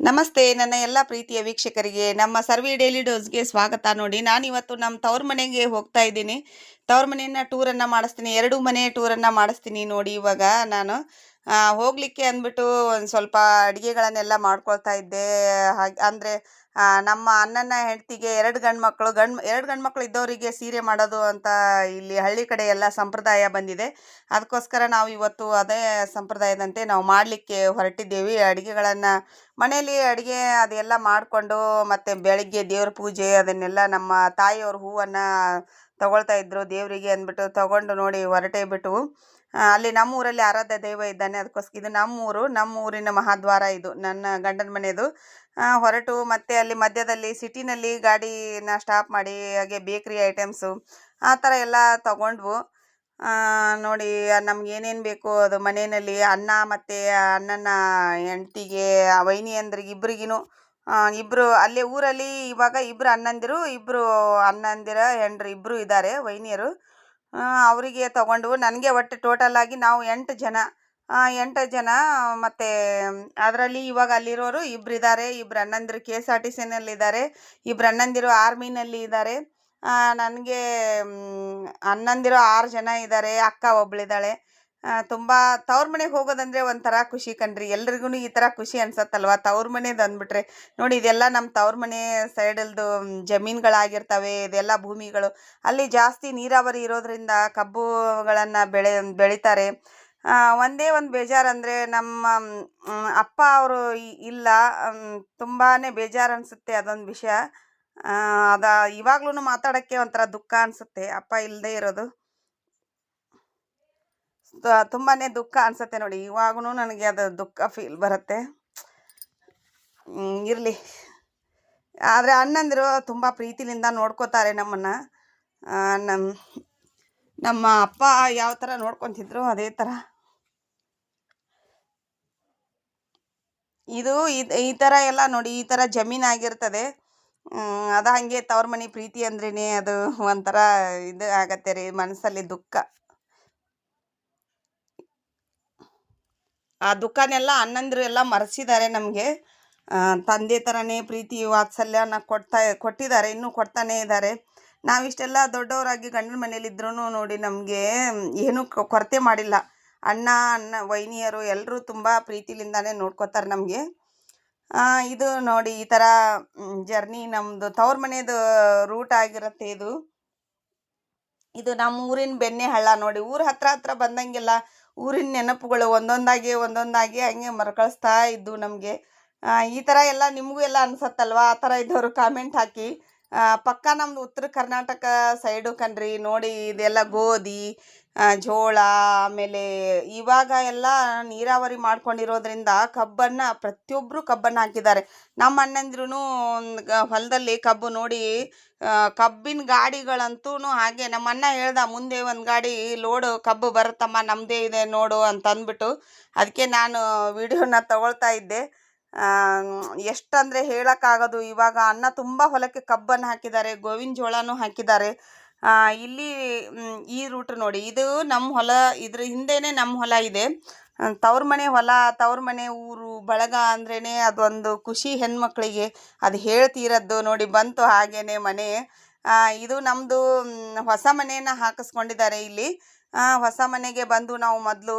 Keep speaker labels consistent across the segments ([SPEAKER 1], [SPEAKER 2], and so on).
[SPEAKER 1] ನಮಸ್ತೆ, ನನ್ನ ಎಲ್ಲ ಪ್ರೀತಿಯ ವೀಕ್ಷಕರಿಗೆ, ನಮ್ಮ ಸರ್ವಿ ಡೈಲಿ ಡೋಸ್ಗೆ ಸ್ವಾಗತ. ನೋಡಿ, ನಾನಿವತ್ತು ನಮ್ಮ ತವ್ರ ಮನೆಗೆ ಹೋಗ್ತಾ ಇದ್ದೀನಿ. ತವ್ರ ಮನೆಯನ್ನ ಟೂರನ್ನು ಮಾಡಿಸ್ತೀನಿ, ಎರಡು ಮನೆ ಟೂರನ್ನು ಮಾಡಿಸ್ತೀನಿ ನೋಡಿ ಇವಾಗ ನಾನು. ಹೋಗ್ಲಿಕ್ಕೆ ಅಂದ್ಬಿಟ್ಟು ಒಂದು ಸ್ವಲ್ಪ ಅಡುಗೆಗಳನ್ನೆಲ್ಲ ಮಾಡ್ಕೊಳ್ತಾ ಇದ್ದೆ. ಹಾಗೆ, ಅಂದರೆ ನಮ್ಮ ಅಣ್ಣನ ಹೆಂಡತಿಗೆ ಎರಡು ಗಂಡು ಮಕ್ಕಳು ಗಂಡು, ಎರಡು ಗಂಡು ಮಕ್ಕಳು ಇದ್ದವರಿಗೆ ಸೀರೆ ಮಾಡೋದು ಅಂತ ಇಲ್ಲಿ ಹಳ್ಳಿ ಕಡೆ ಎಲ್ಲ ಸಂಪ್ರದಾಯ ಬಂದಿದೆ. ಅದಕ್ಕೋಸ್ಕರ ನಾವು ಇವತ್ತು ಅದೇ ಸಂಪ್ರದಾಯದಂತೆ ನಾವು ಮಾಡಲಿಕ್ಕೆ ಹೊರಟಿದ್ದೇವೆ. ಅಡುಗೆಗಳನ್ನು ಮನೆಯಲ್ಲಿ ಅಡುಗೆ ಅದೆಲ್ಲ ಮಾಡಿಕೊಂಡು ಮತ್ತು ಬೆಳಗ್ಗೆ ದೇವ್ರ ಪೂಜೆ ಅದನ್ನೆಲ್ಲ ನಮ್ಮ ತಾಯಿಯವ್ರ ಹೂವನ್ನು ತಗೊಳ್ತಾ ಇದ್ರು. ದೇವರಿಗೆ ಅಂದ್ಬಿಟ್ಟು ತಗೊಂಡು ನೋಡಿ ಹೊರಟೇ ಬಿಟ್ಟು ಅಲ್ಲಿ ನಮ್ಮ ಊರಲ್ಲಿ ಆರಾಧ್ಯ ದೈವ ಇದ್ದಾನೆ. ಅದಕ್ಕೋಸ್ಕರ ಇದು ನಮ್ಮೂರು, ನಮ್ಮೂರಿನ ಮಹಾದ್ವಾರ ಇದು, ನನ್ನ ಗಂಡನ ಮನೆಯದು. ಹೊರಟು ಮತ್ತೆ ಅಲ್ಲಿ ಮಧ್ಯದಲ್ಲಿ ಸಿಟಿನಲ್ಲಿ ಗಾಡಿನ ಸ್ಟಾಪ್ ಮಾಡಿ, ಹಾಗೆ ಬೇಕ್ರಿ ಐಟಮ್ಸು ಆ ಥರ ಎಲ್ಲ ತಗೊಂಡ್ವು. ನೋಡಿ, ನಮ್ಗೆ ಏನೇನು ಬೇಕು ಅದು ಮನೆಯಲ್ಲಿ ಅನ್ನ ಮತ್ತು ಅಣ್ಣನ ಹೆಂಡ್ತಿಗೆ, ವೈನಿ ಅಂದ್ರಿಗೆ ಇಬ್ರಿಗಿನು. ಇಬ್ಬರು ಅಲ್ಲೇ ಊರಲ್ಲಿ ಇವಾಗ ಇಬ್ಬರು ಅಣ್ಣಂದಿರು ಇಬ್ಬರು ಅಣ್ಣಂದಿರ ಹೆಂಡ್ರು ಇಬ್ಬರು ಇದ್ದಾರೆ, ವೈನಿಯರು. ಅವರಿಗೆ ತಗೊಂಡು ನನಗೆ ಒಟ್ಟು ಟೋಟಲ್ ಆಗಿ ನಾವು ಎಂಟು ಜನ. ಎಂಟು ಜನ, ಮತ್ತು, ಅದರಲ್ಲಿ ಇವಾಗ ಅಲ್ಲಿರೋರು ಇಬ್ಬರು ಇದ್ದಾರೆ ಇಬ್ರು ಅಣ್ಣಂದಿರು ಕೆ ಎಸ್ ಆರ್ ಟಿ ಸಿನಲ್ಲಿದ್ದಾರೆ ಇಬ್ಬರು ಅಣ್ಣಂದಿರು ಆರ್ಮಿನಲ್ಲಿ ಇದ್ದಾರೆ. ನನಗೆ ಅಣ್ಣಂದಿರು ಆರು ಜನ ಇದ್ದಾರೆ, ಅಕ್ಕ ಒಬ್ಳಿದ್ದಾಳೆ. ತುಂಬ ತವ್ರ ಮನೆಗೆ ಹೋಗೋದಂದ್ರೆ ಒಂಥರ ಖುಷಿ ಕಣ್ರಿ. ಎಲ್ರಿಗೂ ಈ ಥರ ಖುಷಿ ಅನ್ಸತ್ತಲ್ವ? ತವ್ರ ಮನೆದು ಅಂದ್ಬಿಟ್ರೆ ನೋಡಿ ಇದೆಲ್ಲ ನಮ್ಮ ತವ್ರ ಮನೆ ಸೈಡಲ್ದು ಜಮೀನುಗಳಾಗಿರ್ತವೆ, ಇದೆಲ್ಲ ಭೂಮಿಗಳು. ಅಲ್ಲಿ ಜಾಸ್ತಿ ನೀರಾವರಿ ಇರೋದ್ರಿಂದ ಕಬ್ಬುಗಳನ್ನು ಬೆಳೆ, ಬೆಳಿತಾರೆ. ಒಂದೇ ಒಂದು ಬೇಜಾರಂದರೆ ನಮ್ಮ ಅಪ್ಪ ಅವರು ಇಲ್ಲ. ತುಂಬಾ ಬೇಜಾರು ಅನಿಸುತ್ತೆ ಅದೊಂದು ವಿಷಯ. ಅದ ಇವಾಗ್ಲೂ ಮಾತಾಡೋಕ್ಕೆ ಒಂಥರ ದುಃಖ ಅನಿಸುತ್ತೆ. ಅಪ್ಪ ಇಲ್ಲದೆ ಇರೋದು. ತ- ತುಂಬಾನೇ ದುಃಖ ಅನಿಸುತ್ತೆ ನೋಡಿ. ಇವಾಗೂ ನನಗೆ ಅದು ದುಃಖ ಫೀಲ್ ಬರುತ್ತೆ. ಇರಲಿ. ಆದರೆ ಅಣ್ಣಂದಿರು ತುಂಬ ಪ್ರೀತಿಲಿಂದ ನೋಡ್ಕೋತಾರೆ ನಮ್ಮನ್ನು. ನಮ್ಮ ನಮ್ಮ ಅಪ್ಪ ಯಾವ ಥರ ನೋಡ್ಕೊತಿದ್ರು ಅದೇ ಥರ ಇದು ಈ ಥರ ಎಲ್ಲ ನೋಡಿ, ಈ ಥರ ಜಮೀನಾಗಿರ್ತದೆ ಆಗಿರ್ತದೆ. ಅದು ಹಾಗೆ ತವ್ರ ಮನೆ ಪ್ರೀತಿ ಅಂದ್ರೇ ಅದು ಒಂಥರ ಇದು ಆಗತ್ತೆ ರೀ ಮನಸ್ಸಲ್ಲಿ ದುಃಖ. ಆ ದುಃಖನೆಲ್ಲ ಅಣ್ಣಂದಿರು ಎಲ್ಲ ಮರೆಸಿದ್ದಾರೆ ನಮಗೆ. ತಂದೆ ಥರನೇ ಪ್ರೀತಿ ವಾತ್ಸಲ್ಯನ ಕೊಡ್ತಾ, ಕೊಟ್ಟಿದ್ದಾರೆ, ಇನ್ನೂ ಕೊಡ್ತಾನೇ ಇದ್ದಾರೆ. ನಾವಿಷ್ಟೆಲ್ಲ ದೊಡ್ಡವರಾಗಿ ಗಂಡನ ಮನೇಲಿದ್ರೂ ನೋಡಿ ನಮಗೆ ಏನೂ ಕೊರತೆ ಮಾಡಿಲ್ಲ. ಅಣ್ಣ ಅಣ್ಣ, ವೈನಿಯರು ಎಲ್ಲರೂ ತುಂಬ ಪ್ರೀತಿಲಿಂದಾನೇ ನೋಡ್ಕೋತಾರೆ ನಮಗೆ. ಇದು ನೋಡಿ ಈ ಥರ ಜರ್ನಿ ನಮ್ಮದು ತವ್ರ ಮನೆಯದು ರೂಟ್ ಆಗಿರುತ್ತೆ ಇದು. ಇದು ನಮ್ಮ ಊರಿನ ಬೆನ್ನೆ ಹಳ್ಳ ನೋಡಿ. ಊರ ಹತ್ರ ಹತ್ರ ಬಂದಂಗೆಲ್ಲ ಊರಿನ ನೆನಪುಗಳು ಒಂದೊಂದಾಗಿ ಒಂದೊಂದಾಗಿ ಹಂಗೆ ಮರುಕಳಿಸ್ತಾ ಇದ್ದು ನಮಗೆ. ಈ ಥರ ಎಲ್ಲ ನಿಮಗೂ ಎಲ್ಲ ಅನ್ಸತ್ತಲ್ವಾ? ಆ ಥರ ಇದ್ದವರು ಕಾಮೆಂಟ್ ಹಾಕಿ. ಪಕ್ಕ ನಮ್ದು ಉತ್ತರ ಕರ್ನಾಟಕ ಸೈಡು ಕಣ್ರಿ, ನೋಡಿ ಇದೆಲ್ಲ ಗೋಧಿ ಜೋಳ, ಆಮೇಲೆ ಇವಾಗ ಎಲ್ಲ ನೀರಾವರಿ ಮಾಡ್ಕೊಂಡಿರೋದ್ರಿಂದ ಕಬ್ಬನ್ನು ಪ್ರತಿಯೊಬ್ಬರು ಕಬ್ಬನ್ನು ಹಾಕಿದ್ದಾರೆ. ನಮ್ಮ ಅಣ್ಣಂದ್ರೂ ಹೊಲದಲ್ಲಿ ಕಬ್ಬು ನೋಡಿ ಕಬ್ಬಿನ ಗಾಡಿಗಳಂತೂ ಹಾಗೆ, ನಮ್ಮ ಅಣ್ಣ ಹೇಳ್ದ, ಮುಂದೆ ಒಂದು ಗಾಡಿ ಲೋಡು ಕಬ್ಬು ಬರುತ್ತಮ್ಮ ನಮ್ಮದೇ ಇದೆ, ನೋಡು ಅಂತ ಅಂದ್ಬಿಟ್ಟು ಅದಕ್ಕೆ ನಾನು ವಿಡಿಯೋನ ತಗೊಳ್ತಾ ಇದ್ದೆ. ಎಷ್ಟಂದರೆ ಹೇಳೋಕ್ಕಾಗೋದು, ಇವಾಗ ಅಣ್ಣ ತುಂಬ ಹೊಲಕ್ಕೆ ಕಬ್ಬನ್ನು ಹಾಕಿದ್ದಾರೆ, ಗೋವಿನ ಜೋಳನೂ ಹಾಕಿದ್ದಾರೆ. ಇಲ್ಲಿ ಈ ರೂಟ್ ನೋಡಿ. ಇದು ನಮ್ಮ ಹೊಲ, ಇದ್ರ ಹಿಂದೆನೇ ನಮ್ಮ ಹೊಲ ಇದೆ. ತವ್ರ ಮನೆ ಹೊಲ, ತವ್ರ ಮನೆ ಊರು, ಬಳಗ ಅಂದ್ರೇ ಅದೊಂದು ಖುಷಿ ಹೆಣ್ಮಕ್ಳಿಗೆ. ಅದು ಹೇಳ್ತೀರದ್ದು ನೋಡಿ, ಬಂತು ಹಾಗೇನೆ ಮನೆ. ಇದು ನಮ್ಮದು ಹೊಸ ಮನೆಯನ್ನು ಹಾಕಿಸ್ಕೊಂಡಿದ್ದಾರೆ ಇಲ್ಲಿ. ಹೊಸ ಮನೆಗೆ ಬಂದು ನಾವು ಮೊದಲು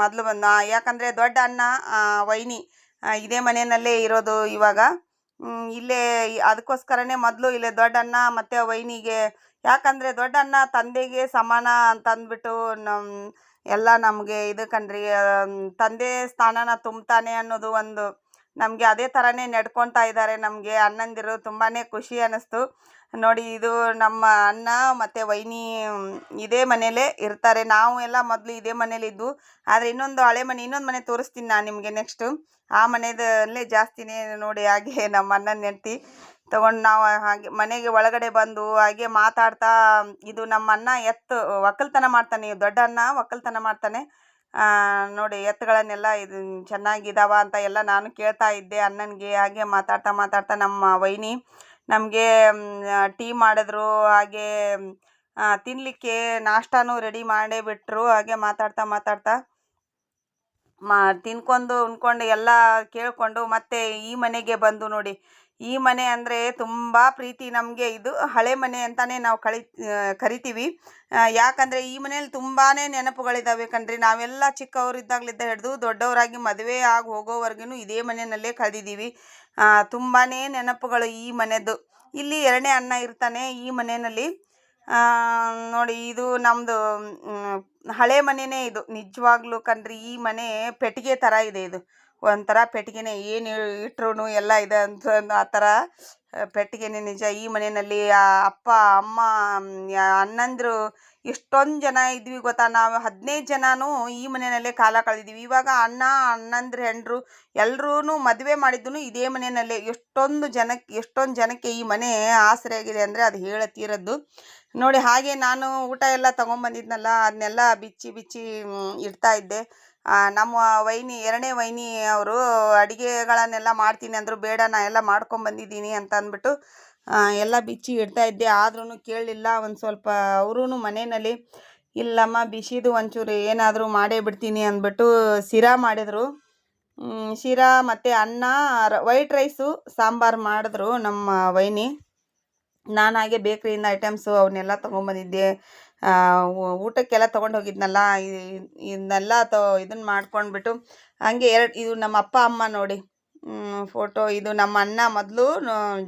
[SPEAKER 1] ಮೊದಲು ಬಂದು ಯಾಕಂದರೆ ದೊಡ್ಡ ಅಣ್ಣ ವೈನಿ ಇದೇ ಮನೆಯಲ್ಲೇ ಇರೋದು ಇವಾಗ. ಇಲ್ಲೇ ಅದಕ್ಕೋಸ್ಕರನೇ ಮೊದಲು ಇಲ್ಲೇ ದೊಡ್ಡಣ್ಣ ಮತ್ತು ವೈನಿಗೆ. ಯಾಕಂದರೆ ದೊಡ್ಡಣ್ಣ ತಂದೆಗೆ ಸಮಾನ ಅಂತ ಅಂದ್ಬಿಟ್ಟು ನಮ್ಮ ಎಲ್ಲ ನಮಗೆ ಇದು ಕಣ್ರಿ ತಂದೆ ಸ್ಥಾನನ ತುಂಬ್ತಾನೆ ಅನ್ನೋದು ಒಂದು ನಮಗೆ ಅದೇ ಥರನೇ ನಡ್ಕೊತಾ ಇದ್ದಾರೆ. ನಮಗೆ ಅಣ್ಣಂದಿರು ತುಂಬಾ ಖುಷಿ ಅನ್ನಿಸ್ತು. ನೋಡಿ, ಇದು ನಮ್ಮ ಅಣ್ಣ ಮತ್ತು ವೈನಿ ಇದೇ ಮನೇಲೇ ಇರ್ತಾರೆ. ನಾವು ಎಲ್ಲ ಮೊದಲು ಇದೇ ಮನೇಲಿ ಇದ್ದು ಆದರೆ ಇನ್ನೊಂದು ಹಳೆ ಮನೆ, ಇನ್ನೊಂದು ಮನೆ ತೋರಿಸ್ತೀನಿ ನಾನು ನಿಮಗೆ ನೆಕ್ಸ್ಟು ಆ ಮನೆಯದಲ್ಲೇ ಜಾಸ್ತಿನೇ ನೋಡಿ ಹಾಗೆ ನಮ್ಮ ಅಣ್ಣನ ನೆಡ್ತಿ ತಗೊಂಡು ನಾವು ಹಾಗೆ ಮನೆಗೆ ಒಳಗಡೆ ಬಂದು ಹಾಗೆ ಮಾತಾಡ್ತಾ, ಇದು ನಮ್ಮ ಅಣ್ಣ ಎತ್ತು, ಒಕ್ಕಲ್ತನ ಮಾಡ್ತಾನೆ. ದೊಡ್ಡ ಅಣ್ಣ ಒಕ್ಕಲ್ತನ ಮಾಡ್ತಾನೆ. ನೋಡಿ ಎತ್ತುಗಳನ್ನೆಲ್ಲ ಇದು ಚೆನ್ನಾಗಿದಾವ ಅಂತ ಎಲ್ಲ ನಾನು ಕೇಳ್ತಾ ಇದ್ದೆ ಅಣ್ಣನಿಗೆ. ಹಾಗೆ ಮಾತಾಡ್ತಾ ಮಾತಾಡ್ತಾ ನಮ್ಮ ವೈನಿ ನಮಗೆ ಟೀ ಮಾಡಿದ್ರು. ಹಾಗೆ ತಿನ್ನಲಿಕ್ಕೆ ನಾಷ್ಟಾನು ರೆಡಿ ಮಾಡೇ ಬಿಟ್ಟರು ಹಾಗೆ ಮಾತಾಡ್ತಾ ಮಾತಾಡ್ತಾ ಮಾ, ತಿನ್ಕೊಂಡು ಉಣ್ಕೊಂಡು ಎಲ್ಲ ಕೇಳಿಕೊಂಡು ಮತ್ತೆ ಈ ಮನೆಗೆ ಬಂದು ನೋಡಿ ಈ ಮನೆ ಅಂದರೆ ತುಂಬ ಪ್ರೀತಿ ನಮಗೆ. ಇದು ಹಳೆ ಮನೆ ಅಂತಲೇ ನಾವು ಕಳಿ ಕರಿತೀವಿ. ಯಾಕಂದರೆ ಈ ಮನೇಲಿ ತುಂಬಾ ನೆನಪುಗಳಿದ್ದಾವೆ ಕಣ್ರಿ. ನಾವೆಲ್ಲ ಚಿಕ್ಕವರಿದ್ದಾಗಲಿದ್ದ ಹಿಡಿದು ದೊಡ್ಡವರಾಗಿ ಮದುವೆ ಆಗಿ ಹೋಗೋವರೆಗೂ ಇದೇ ಮನೆಯಲ್ಲೇ ಕಳೆದಿದ್ದೀವಿ ತುಂಬಾ ನೆನಪುಗಳು ಈ ಮನೆದು. ಇಲ್ಲಿ ಎರಡನೇ ಅಣ್ಣ ಇರ್ತಾನೆ ಈ ಮನೆಯಲ್ಲಿ. ನೋಡಿ ಇದು ನಮ್ಮದು ಹಳೆ ಮನೆಯೇ ಇದು. ನಿಜವಾಗ್ಲೂ ಕಣ್ರಿ, ಈ ಮನೆ ಪೆಟ್ಟಿಗೆ ಥರ ಇದೆ ಇದು. ಒಂಥರ ಪೆಟ್ಟಿಗೆನೇ ಏನು ಇಟ್ರು ಎಲ್ಲ ಇದೆ ಅಂತ, ಆ ಥರ ಪೆಟ್ಟಿಗೆನೇ ನಿಜ. ಈ ಮನೆಯಲ್ಲಿ ಅಪ್ಪ, ಅಮ್ಮ ಅಣ್ಣಂದಿರು ಎಷ್ಟೊಂದು ಜನ ಇದ್ವಿ ಗೊತ್ತಾ? ನಾವು ಹದಿನೈದು ಜನನೂ ಈ ಮನೆಯಲ್ಲೇ ಕಾಲ ಕಳೆದಿದ್ವಿ. ಇವಾಗ ಅಣ್ಣ, ಅಣ್ಣಂದ್ರು, ಹೆಂಡ್ರು ಎಲ್ಲರೂ ಮದುವೆ ಮಾಡಿದ್ದು ಇದೇ ಮನೆಯಲ್ಲೇ. ಎಷ್ಟೊಂದು ಜನಕ್ಕೆ ಎಷ್ಟೊಂದು ಜನಕ್ಕೆ ಈ ಮನೆ ಆಸರೆಯಾಗಿದೆ ಅಂದರೆ ಅದು ಹೇಳತ್ತೀರದ್ದು ನೋಡಿ, ಹಾಗೆ ನಾನು ಊಟ ಎಲ್ಲ ತೊಗೊಂಬಂದಿದ್ನಲ್ಲ ಅದನ್ನೆಲ್ಲ ಬಿಚ್ಚಿ ಬಿಚ್ಚಿ ಇಡ್ತಾ ಇದ್ದೆ. ನಮ್ಮ ವೈನಿ, ಎರಡನೇ ವೈನಿ ಅವರು ಅಡುಗೆಗಳನ್ನೆಲ್ಲ ಮಾಡ್ತೀನಿ ಅಂದರು, ಬೇಡ, ನಾ ಎಲ್ಲ ಮಾಡ್ಕೊಂಬಂದಿದ್ದೀನಿ ಅಂತ ಅಂದ್ಬಿಟ್ಟು ಎಲ್ಲ ಬಿಚ್ಚಿ ಇಡ್ತಾ ಇದ್ದೆ. ಆದ್ರೂ ಕೇಳಲಿಲ್ಲ ಒಂದು ಸ್ವಲ್ಪ ಅವರೂ ಮನೆಯಲ್ಲಿ, ಇಲ್ಲಮ್ಮ, ಬಿಸಿದು ಒಂಚೂರು ಏನಾದರೂ ಮಾಡೇ ಬಿಡ್ತೀನಿ ಅಂದ್ಬಿಟ್ಟು ಶಿರಾ ಮಾಡಿದರು. ಶಿರಾ ಮತ್ತು ಅನ್ನ ವೈಟ್ ರೈಸು, ಸಾಂಬಾರು ಮಾಡಿದ್ರು ನಮ್ಮ ವೈನಿ. ನಾನು ಹಾಗೆ ಬೇಕ್ರಿಯಿಂದ ಐಟಮ್ಸು ಅವನ್ನೆಲ್ಲ ತೊಗೊಂಬಂದಿದ್ದೆ ಊಟಕ್ಕೆಲ್ಲ ತೊಗೊಂಡು ಹೋಗಿದ್ನಲ್ಲ ಇದನ್ನೆಲ್ಲ ತೊ ಇದನ್ನು ಮಾಡ್ಕೊಂಡ್ಬಿಟ್ಟು ಹಂಗೆ ಎರಡು, ಇದು ನಮ್ಮ ಅಪ್ಪ, ಅಮ್ಮ ನೋಡಿ ಫೋಟೋ, ಇದು ನಮ್ಮ ಅಣ್ಣ ಮೊದಲು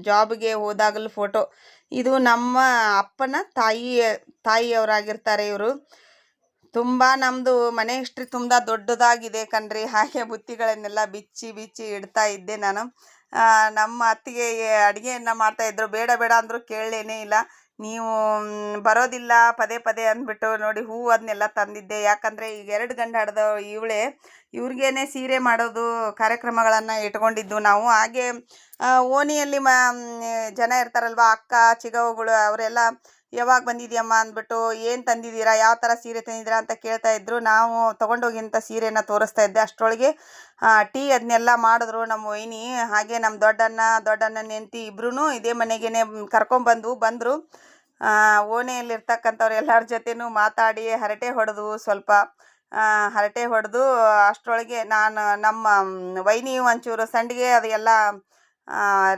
[SPEAKER 1] ಜಾಬ್ಗೆ ಹೋದಾಗಲೂ ಫೋಟೋ. ಇದು ನಮ್ಮ ಅಪ್ಪನ ತಾಯಿ, ತಾಯಿಯವರಾಗಿರ್ತಾರೆ ಇವರು. ತುಂಬ ನಮ್ಮದು ಮನೆ ಹಿಸ್ಟ್ರಿ ತುಂಬ ದೊಡ್ಡದಾಗಿದೆ ಕಣ್ರಿ. ಹಾಗೆ ಬುತ್ತಿಗಳನ್ನೆಲ್ಲ ಬಿಚ್ಚಿ ಬಿಚ್ಚಿ ಇಡ್ತಾ ಇದ್ದೆ ನಾನು. ನಮ್ಮ ಅತ್ತಿಗೆ ಅಡುಗೆಯನ್ನು ಮಾಡ್ತಾಯಿದ್ರು ಬೇಡ ಬೇಡ ಅಂದರೂ ಕೇಳಲೇನೇ ಇಲ್ಲ. ನೀವು ಬರೋದಿಲ್ಲ, ಪದೇ ಪದೇ ಅಂದ್ಬಿಟ್ಟು ನೋಡಿ ಹೂವು ಅದನ್ನೆಲ್ಲ ತಂದಿದ್ದೆ. ಯಾಕಂದರೆ ಈಗ ಎರಡು ಗಂಡ ಹಡ್ದ ಇವಳೆ, ಇವ್ರಿಗೇನೆ ಸೀರೆ ಮಾಡೋದು ಕಾರ್ಯಕ್ರಮಗಳನ್ನು ಇಟ್ಕೊಂಡಿದ್ದು ನಾವು. ಹಾಗೆ ಓಣಿಯಲ್ಲಿ ಮ ಜನ ಇರ್ತಾರಲ್ವ, ಅಕ್ಕ, ಚಿಗವುಗಳು, ಅವರೆಲ್ಲ ಯಾವಾಗ ಬಂದಿದ್ಯಮ್ಮ ಅಂದ್ಬಿಟ್ಟು, ಏನು ತಂದಿದ್ದೀರಾ, ಯಾವ ಥರ ಸೀರೆ ತಂದಿದ್ದೀರಾ ಅಂತ ಕೇಳ್ತಾ ಇದ್ರು. ನಾವು ತೊಗೊಂಡೋಗಿಂಥ ಸೀರೆನ ತೋರಿಸ್ತಾ ಇದ್ದೆ. ಅಷ್ಟರೊಳಗೆ ಟೀ ಅದನ್ನೆಲ್ಲ ಮಾಡಿದ್ರು ನಮ್ಮ ವೈನಿ. ಹಾಗೆ ನಮ್ಮ ದೊಡ್ಡಣ್ಣ ದೊಡ್ಡಣ್ಣನ ನೆಂತಿ ಇಬ್ಬರೂ ಇದೇ ಮನೆಗೇ ಕರ್ಕೊಂಡ್ಬಂದು ಬಂದರು. ಓಣೆಯಲ್ಲಿರ್ತಕ್ಕಂಥವ್ರು ಎಲ್ಲರ ಜೊತೆನೂ ಮಾತಾಡಿ ಹರಟೆ ಹೊಡೆದು ಸ್ವಲ್ಪ ಹರಟೆ ಹೊಡೆದು ಅಷ್ಟರೊಳಗೆ ನಾನು ನಮ್ಮ ವೈನಿ ಒಂಚೂರು ಸಂಡಿಗೆ ಅದೆಲ್ಲ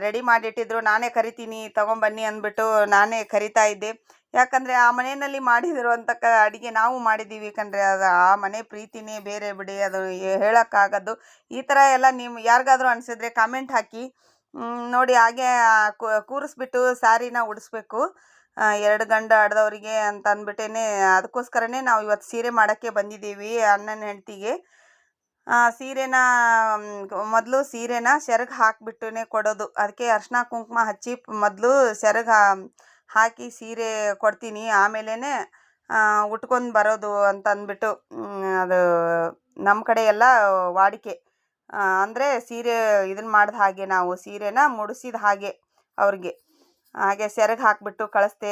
[SPEAKER 1] ರೆಡಿ ಮಾಡಿಟ್ಟಿದ್ರು. ನಾನೇ ಕರಿತೀನಿ, ತೊಗೊಂಬನ್ನಿ ಅಂದ್ಬಿಟ್ಟು ನಾನೇ ಕರಿತಾ ಇದ್ದೆ. ಯಾಕಂದರೆ ಆ ಮನೆಯಲ್ಲಿ ಮಾಡಿದಿರುವಂಥ ಅಡುಗೆ ನಾವು ಮಾಡಿದ್ದೀವಿ ಕಣ್ರಿ. ಅದು ಆ ಮನೆ ಪ್ರೀತಿನೇ ಬೇರೆ ಬಿಡಿ. ಅದು ಹೇಳೋಕ್ಕಾಗದ್ದು. ಈ ಥರ ಎಲ್ಲ ನಿಮ್ಮ ಯಾರಿಗಾದರೂ ಅನಿಸಿದ್ರೆ ಕಾಮೆಂಟ್ ಹಾಕಿ. ನೋಡಿ ಹಾಗೆ ಕೂರಿಸ್ಬಿಟ್ಟು ಸ್ಯಾರಿನ ಉಡಿಸ್ಬೇಕು. ಎರಡು ಗಂಡ ಆಡ್ದವರಿಗೆ ಅಂತ ಅಂದ್ಬಿಟ್ಟೇ ಅದಕ್ಕೋಸ್ಕರನೇ ನಾವು ಇವತ್ತು ಸೀರೆ ಮಾಡೋಕ್ಕೆ ಬಂದಿದ್ದೀವಿ ಅಣ್ಣನ ಹೆಂಡ್ತಿಗೆ. ಸೀರೆನ ಮೊದಲು ಸೀರೆನ ಸೆರಗು ಹಾಕಿಬಿಟ್ಟೇ ಕೊಡೋದು. ಅದಕ್ಕೆ ಅರ್ಶಿನ ಕುಂಕುಮ ಹಚ್ಚಿ ಮೊದಲು ಸೆರಗು ಹಾಕಿ ಸೀರೆ ಕೊಡ್ತೀನಿ. ಆಮೇಲೆ ಉಟ್ಕೊಂಡು ಬರೋದು ಅಂತ ಅಂದ್ಬಿಟ್ಟು ಅದು ನಮ್ಮ ಕಡೆ ಎಲ್ಲ ವಾಡಿಕೆ. ಅಂದರೆ ಸೀರೆ ಇದನ್ನ ಮಾಡಿದ ಹಾಗೆ ನಾವು ಸೀರೆನ ಮುಡಿಸಿದ ಹಾಗೆ ಅವ್ರಿಗೆ. ಹಾಗೆ ಸೆರಗು ಹಾಕಿಬಿಟ್ಟು ಕಳಿಸ್ದೆ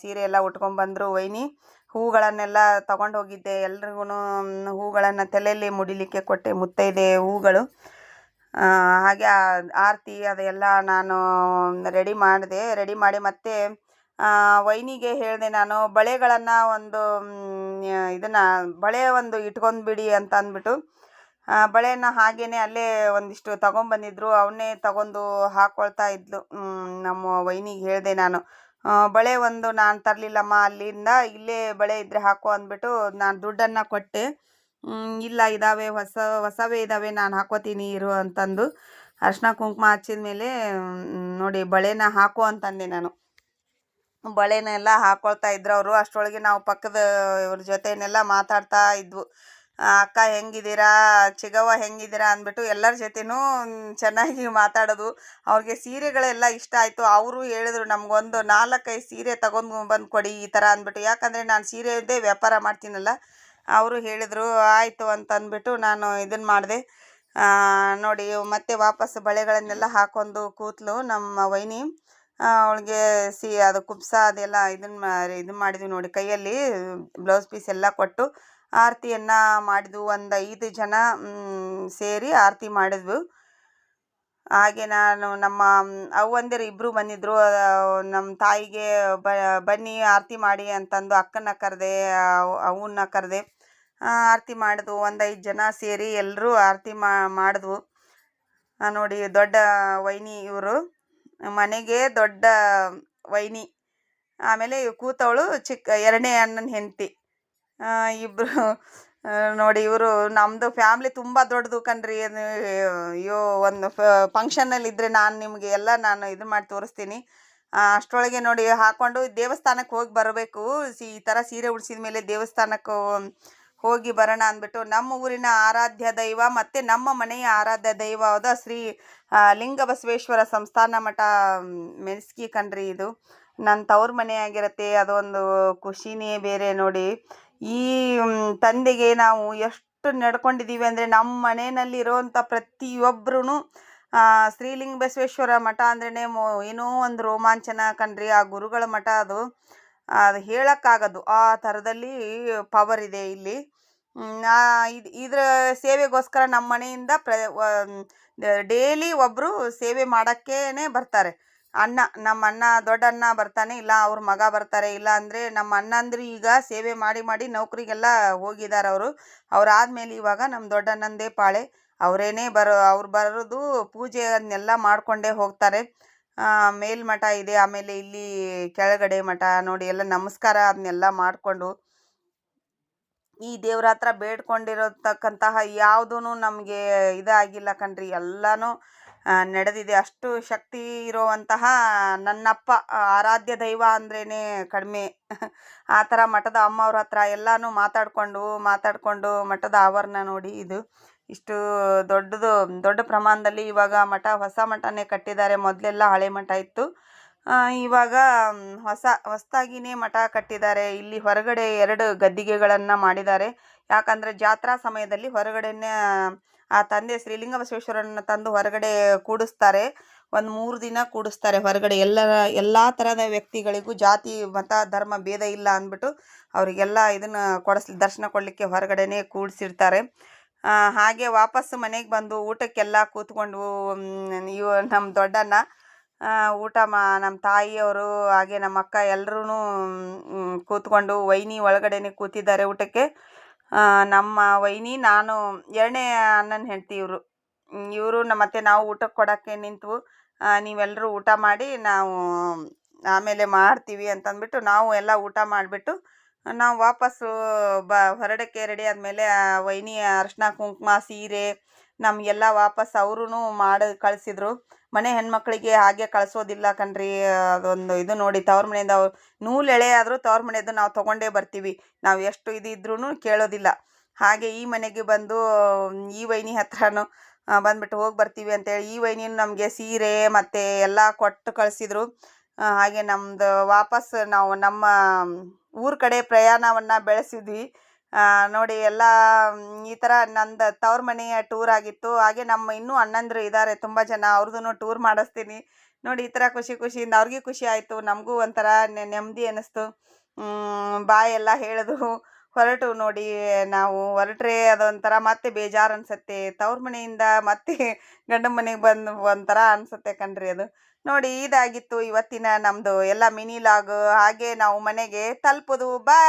[SPEAKER 1] ಸೀರೆ ಎಲ್ಲ ಉಟ್ಕೊಂಡ್ಬಂದರು ವೈನಿ. ಹೂಗಳನ್ನೆಲ್ಲ ತಗೊಂಡು ಹೋಗಿದ್ದೆ ಎಲ್ರಿಗೂ ಹೂಗಳನ್ನು ತಲೆಯಲ್ಲಿ ಮುಡಿಲಿಕ್ಕೆ ಕೊಟ್ಟೆ ಮುತ್ತೈದೆ ಹೂಗಳು. ಹಾಗೆ ಆರತಿ ಅದೆಲ್ಲ ನಾನು ರೆಡಿ ಮಾಡಿದೆ. ರೆಡಿ ಮಾಡಿ ಮತ್ತೆ ವೈನಿಗೆ ಹೇಳಿದೆ ನಾನು, ಬಳೆಗಳನ್ನು ಒಂದು ಇದನ್ನು, ಬಳೆ ಒಂದು ಇಟ್ಕೊಂಡ್ಬಿಡಿ ಅಂತ ಅಂದ್ಬಿಟ್ಟು ಬಳೆನ ಹಾಗೇ ಅಲ್ಲೇ ಒಂದಿಷ್ಟು ತೊಗೊಂಬಂದಿದ್ರು. ಅವನ್ನೇ ತಗೊಂಡು ಹಾಕ್ಕೊಳ್ತಾ ಇದ್ಲು. ನಮ್ಮ ವೈನಿಗೆ ಹೇಳಿದೆ ನಾನು. ಬಳೆ ಒಂದು ನಾನು ತರಲಿಲ್ಲಮ್ಮ, ಅಲ್ಲಿಂದ ಇಲ್ಲೇ ಬಳೆ ಇದ್ದರೆ ಹಾಕು ಅಂದ್ಬಿಟ್ಟು ನಾನು ದುಡ್ಡನ್ನು ಕೊಟ್ಟೆ ಇಲ್ಲ ಇದ್ದಾವೆ ಹೊಸ, ಹೊಸವೇ ಇದ್ದಾವೆ ನಾನು ಹಾಕೋತೀನಿ, ಇರು ಅಂತಂದು ಅರ್ಶಿನ ಕುಂಕುಮ ಹಚ್ಚಿದ ಮೇಲೆ ನೋಡಿ, ಬಳೆನ ಹಾಕು ಅಂತಂದೆ ನಾನು. ಬಳೆನೆಲ್ಲ ಹಾಕೊಳ್ತಾ ಇದ್ರು ಅವರು. ಅಷ್ಟರೊಳಗೆ ನಾವು ಪಕ್ಕದ ಇವ್ರ ಜೊತೆನೆಲ್ಲ ಮಾತಾಡ್ತಾ ಇದ್ವು. ಅಕ್ಕ ಹೆಂಗಿದ್ದೀರಾ? ಚಿಗವ್ವ ಹೆಂಗಿದ್ದೀರಾ? ಅಂದ್ಬಿಟ್ಟು ಎಲ್ಲರ ಜೊತೆನೂ ಚೆನ್ನಾಗಿ ಮಾತಾಡೋದು. ಅವ್ರಿಗೆ ಸೀರೆಗಳೆಲ್ಲ ಇಷ್ಟ ಆಯಿತು. ಅವರು ಹೇಳಿದ್ರು, ನಮಗೊಂದು ನಾಲ್ಕೈದು ಸೀರೆ ತಗೊಂಡು ಬಂದು ಕೊಡಿ ಈ ಥರ ಅಂದ್ಬಿಟ್ಟು. ಯಾಕಂದರೆ ನಾನು ಸೀರೆಯದ್ದೇ ವ್ಯಾಪಾರ ಮಾಡ್ತೀನಲ್ಲ, ಅವರು ಹೇಳಿದರು, ಆಯಿತು ಅಂತ ಅಂದ್ಬಿಟ್ಟು ನಾನು ಇದನ್ನು ಮಾಡಿದೆ. ನೋಡಿ, ಮತ್ತೆ ವಾಪಸ್ ಬಳೆಗಳನ್ನೆಲ್ಲ ಹಾಕೊಂಡು ಕೂತ್ಲು ನಮ್ಮ ವೈನಿ. ಅವಳಿಗೆ ಸಿ, ಅದು ಕುಬ್ಸ ಅದೆಲ್ಲ ಇದನ್ನು ಇದನ್ನ ಮಾಡಿದ್ವಿ ನೋಡಿ ಕೈಯಲ್ಲಿ, ಬ್ಲೌಸ್ ಪೀಸ್ ಎಲ್ಲ ಕೊಟ್ಟು. ಆರತಿಯನ್ನು ಮಾಡಿದ್ವು. ಒಂದು ಐದು ಜನ ಸೇರಿ ಆರತಿ ಮಾಡಿದ್ವು. ಹಾಗೆ ನಾನು ನಮ್ಮ ಅವ್ವಂದಿರು ಇಬ್ಬರು ಬಂದಿದ್ದರು ನಮ್ಮ ತಾಯಿಗೆ ಬನ್ನಿ ಆರತಿ ಮಾಡಿ ಅಂತಂದು ಅಕ್ಕನ ಕರೆದೆ ಅವನ್ನ ಕರೆದೆ ಆರತಿ ಮಾಡಿದ್ವು. ಒಂದು ಐದು ಜನ ಸೇರಿ ಎಲ್ಲರೂ ಆರತಿ ಮಾಡಿದ್ವು. ನೋಡಿ ದೊಡ್ಡ ವೈನಿ ಇವರು. ಮನೆಗೆ ದೊಡ್ಡ ವೈನಿ. ಆಮೇಲೆ ಕೂತವಳು ಚಿಕ್ಕ, ಎರಡನೇ ಅಣ್ಣನ ಹೆಂಡತಿ. ಇಬ್ಬರು ನೋಡಿ ಇವರು ನಮ್ಮದು ಫ್ಯಾಮ್ಲಿ ತುಂಬ ದೊಡ್ಡದು ಕಣ್ರಿ. ಅಯ್ಯೋ, ಒಂದು ಫಂಕ್ಷನಲ್ಲಿ ಇದ್ದರೆ ನಾನು ನಿಮಗೆ ಎಲ್ಲ ನಾನು ಇದು ಮಾಡಿ ತೋರಿಸ್ತೀನಿ. ಅಷ್ಟರೊಳಗೆ ನೋಡಿ ಹಾಕ್ಕೊಂಡು ದೇವಸ್ಥಾನಕ್ಕೆ ಹೋಗಿ ಬರಬೇಕು. ಈ ಥರ ಸೀರೆ ಉಡ್ಸಿದ ಮೇಲೆ ದೇವಸ್ಥಾನಕ್ಕೆ ಹೋಗಿ ಬರೋಣ ಅಂದ್ಬಿಟ್ಟು ನಮ್ಮ ಊರಿನ ಆರಾಧ್ಯ ದೈವ ಮತ್ತು ನಮ್ಮ ಮನೆಯ ಆರಾಧ್ಯ ದೈವವಾದ ಶ್ರೀ ಲಿಂಗ ಬಸವೇಶ್ವರ ಸಂಸ್ಥಾನ ಮಠ ಮೆಣಸ್ಕಿ ಕಣ್ರಿ ಇದು. ನನ್ನ ತವ್ರ ಮನೆ ಆಗಿರತ್ತೆ. ಅದೊಂದು ಖುಷಿನೇ ಬೇರೆ ನೋಡಿ. ಈ ತಂದೆಗೆ ನಾವು ಎಷ್ಟು ನಡ್ಕೊಂಡಿದ್ದೀವಿ ಅಂದರೆ ನಮ್ಮ ಮನೆಯಲ್ಲಿ ಇರೋವಂಥ ಪ್ರತಿಯೊಬ್ಬರೂ ಶ್ರೀಲಿಂಗ ಬಸವೇಶ್ವರ ಮಠ ಅಂದ್ರೇ ಮೋ, ಏನೋ ಒಂದು ರೋಮಾಂಚನ ಕಣ್ರಿ, ಆ ಗುರುಗಳ ಮಠ ಅದು. ಅದು ಹೇಳೋಕ್ಕಾಗದು. ಆ ಥರದಲ್ಲಿ ಪವರ್ ಇದೆ ಇಲ್ಲಿ. ಇದು, ಇದ್ರ ಸೇವೆಗೋಸ್ಕರ ನಮ್ಮ ಮನೆಯಿಂದ ಪ್ರ ಡೇಲಿ ಒಬ್ಬರು ಸೇವೆ ಮಾಡೋಕ್ಕೇ ಬರ್ತಾರೆ. ಅಣ್ಣ ನಮ್ಮ ಅಣ್ಣ ದೊಡ್ಡಣ್ಣ ಬರ್ತಾನೆ, ಇಲ್ಲ ಅವ್ರ ಮಗ ಬರ್ತಾರೆ, ಇಲ್ಲ ಅಂದರೆ ನಮ್ಮ ಅಣ್ಣಂದ್ರು ಈಗ ಸೇವೆ ಮಾಡಿ ಮಾಡಿ ನೌಕರಿಗೆಲ್ಲ ಹೋಗಿದ್ದಾರೆ ಅವರು. ಅವ್ರಾದ್ಮೇಲೆ ಇವಾಗ ನಮ್ಮ ದೊಡ್ಡಣ್ಣಂದೇ ಪಾಳೆ. ಅವರೇನೇ ಬರೋ, ಅವ್ರು ಬರೋದು ಪೂಜೆ ಅದನ್ನೆಲ್ಲ ಮಾಡಿಕೊಂಡೇ ಹೋಗ್ತಾರೆ. ಮೇಲ್ಮಠ ಇದೆ, ಆಮೇಲೆ ಇಲ್ಲಿ ಕೆಳಗಡೆ ಮಠ, ನೋಡಿ ಎಲ್ಲ ನಮಸ್ಕಾರ ಅದನ್ನೆಲ್ಲ ಮಾಡಿಕೊಂಡು ಈ ದೇವ್ರ ಹತ್ರ ಬೇಡ್ಕೊಂಡಿರತಕ್ಕಂತಹ ಯಾವುದೂ ನಮಗೆ ಇದಾಗಿಲ್ಲ ಕಣ್ರಿ. ಎಲ್ಲನೂ ನಡೆದಿದೆ. ಅಷ್ಟು ಶಕ್ತಿ ಇರುವಂತಹ ನನ್ನಪ್ಪ ಆರಾಧ್ಯ ದೈವ ಅಂದ್ರೇ ಕಡಿಮೆ. ಆ ಥರ ಮಠದ ಅಮ್ಮವ್ರ ಹತ್ರ ಎಲ್ಲನೂ ಮಾತಾಡಿಕೊಂಡು ಮಾತಾಡಿಕೊಂಡು ಮಠದ ಆವರಣ ನೋಡಿ ಇದು ಇಷ್ಟು ದೊಡ್ಡದು, ದೊಡ್ಡ ಪ್ರಮಾಣದಲ್ಲಿ ಇವಾಗ ಮಠ, ಹೊಸ ಮಠನೇ ಕಟ್ಟಿದ್ದಾರೆ. ಮೊದಲೆಲ್ಲ ಹಳೆ ಮಠ ಇತ್ತು. ಇವಾಗ ಹೊಸ, ಹೊಸದಾಗಿನೇ ಮಠ ಕಟ್ಟಿದ್ದಾರೆ. ಇಲ್ಲಿ ಹೊರಗಡೆ ಎರಡು ಗದ್ದಿಗೆಗಳನ್ನು ಮಾಡಿದ್ದಾರೆ. ಯಾಕಂದರೆ ಜಾತ್ರಾ ಸಮಯದಲ್ಲಿ ಹೊರಗಡೆನೇ, ಆ ತಂದೆ ಶ್ರೀಲಿಂಗ ಬಸವೇಶ್ವರನ ತಂದು ಹೊರಗಡೆ ಕೂಡಿಸ್ತಾರೆ. ಒಂದು ಮೂರು ದಿನ ಕೂಡಿಸ್ತಾರೆ ಹೊರಗಡೆ. ಎಲ್ಲರ ಎಲ್ಲ ಥರದ ವ್ಯಕ್ತಿಗಳಿಗೂ ಜಾತಿ, ಮತ, ಧರ್ಮ ಭೇದ ಇಲ್ಲ ಅಂದ್ಬಿಟ್ಟು ಅವರಿಗೆಲ್ಲ ಇದನ್ನು ಕೊಡಿಸ್, ದರ್ಶನ ಕೊಡಲಿಕ್ಕೆ ಹೊರಗಡೆನೇ ಕೂಡಿಸಿರ್ತಾರೆ. ಹಾಗೆ ವಾಪಸ್ಸು ಮನೆಗೆ ಬಂದು ಊಟಕ್ಕೆಲ್ಲ ಕೂತ್ಕೊಂಡು ಇವ ನಮ್ಮ ದೊಡ್ಡಣ್ಣ ಊಟ ಮಾ ನಮ್ಮ ತಾಯಿಯವರು, ಹಾಗೆ ನಮ್ಮ ಅಕ್ಕ ಎಲ್ಲರೂ ಕೂತ್ಕೊಂಡು ವೈನಿ ಒಳಗಡೆನೆ ಕೂತಿದ್ದಾರೆ ಊಟಕ್ಕೆ. ನಮ್ಮ ವೈನಿ, ನಾನು ಎರಡನೇ ಅಣ್ಣನ ಹೆಂಡ್ತಿ ಇವರು. ಇವರು ನಮ್ಮ ಮತ್ತೆ ನಾವು ಊಟಕ್ಕೆ ಕೊಡೋಕ್ಕೆ ನಿಂತು ನೀವೆಲ್ಲರೂ ಊಟ ಮಾಡಿ, ನಾವು ಆಮೇಲೆ ಮಾಡ್ತೀವಿ ಅಂತಂದ್ಬಿಟ್ಟು ನಾವು ಎಲ್ಲ ಊಟ ಮಾಡಿಬಿಟ್ಟು, ನಾವು ವಾಪಸ್ಸು ಬ, ಹೊರಡಕ್ಕೆ ರೆಡಿ ಆದಮೇಲೆ ವೈನಿ ಅರಿಶಿನ, ಕುಂಕುಮ, ಸೀರೆ ನಮಗೆಲ್ಲ ವಾಪಸ್ ಅವ್ರೂ ಮಾಡಿ ಕಳಿಸಿದ್ರು. ಮನೆ ಹೆಣ್ಮಕ್ಳಿಗೆ ಹಾಗೆ ಕಳಿಸೋದಿಲ್ಲ ಕಣ್ರಿ, ಅದೊಂದು ಇದು ನೋಡಿ ತವ್ರ ಮನೆಯಿಂದ ಅವ್ರು ನೂಲು ಎಳೆ ಆದರೂ ತವ್ರ ಮನೆಯದು ನಾವು ತೊಗೊಂಡೇ ಬರ್ತೀವಿ. ನಾವು ಎಷ್ಟು ಇದು ಇದ್ರೂ ಕೇಳೋದಿಲ್ಲ. ಹಾಗೆ ಈ ಮನೆಗೆ ಬಂದು, ಈ ವೈನಿ ಹತ್ರನೂ ಬಂದ್ಬಿಟ್ಟು ಹೋಗಿ ಬರ್ತೀವಿ ಅಂತೇಳಿ ಈ ವೈನಿನ ನಮಗೆ ಸೀರೆ ಮತ್ತು ಎಲ್ಲ ಕೊಟ್ಟು ಕಳಿಸಿದ್ರು. ಹಾಗೆ ನಮ್ಮದು ವಾಪಸ್ ನಾವು ನಮ್ಮ ಊರ ಕಡೆ ಪ್ರಯಾಣವನ್ನು ಬೆಳೆಸಿದ್ವಿ. ನೋಡಿ ಎಲ್ಲ ಈ ಥರ ನಂದು ತವ್ರ ಮನೆಯ ಟೂರ್ ಆಗಿತ್ತು. ಹಾಗೆ ನಮ್ಮ ಇನ್ನೂ ಅಣ್ಣಂದಿರು ಇದ್ದಾರೆ ತುಂಬ ಜನ. ಅವ್ರದ್ದು ಟೂರ್ ಮಾಡಿಸ್ತೀನಿ. ನೋಡಿ ಈ ಥರ ಖುಷಿ ಖುಷಿಯಿಂದ ಅವ್ರಿಗೆ ಖುಷಿ ಆಯಿತು, ನಮಗೂ ಒಂಥರ ನೆಮ್ಮದಿ ಅನ್ನಿಸ್ತು ಬಾಯೆಲ್ಲ ಹೇಳಿದು. ಹೊರಟು ನೋಡಿ, ನಾವು ಹೊರಟ್ರೆ ಅದೊಂಥರ ಮತ್ತೆ ಬೇಜಾರು ಅನಿಸುತ್ತೆ. ತವ್ರ ಮನೆಯಿಂದ ಮತ್ತೆ ಗಂಡನ ಮನೆಗೆ ಬಂದು ಒಂಥರ ಅನಿಸುತ್ತೆ ಕಣ್ರಿ ಅದು. ನೋಡಿ ಇದಾಗಿತ್ತು ಇವತ್ತಿನ ನಮ್ಮದು ಎಲ್ಲ ಮಿನಿ ಲಾಗ್. ಹಾಗೆ ನಾವು ಮನೆಗೆ ತಲುಪೋದು. ಬಾಯ್!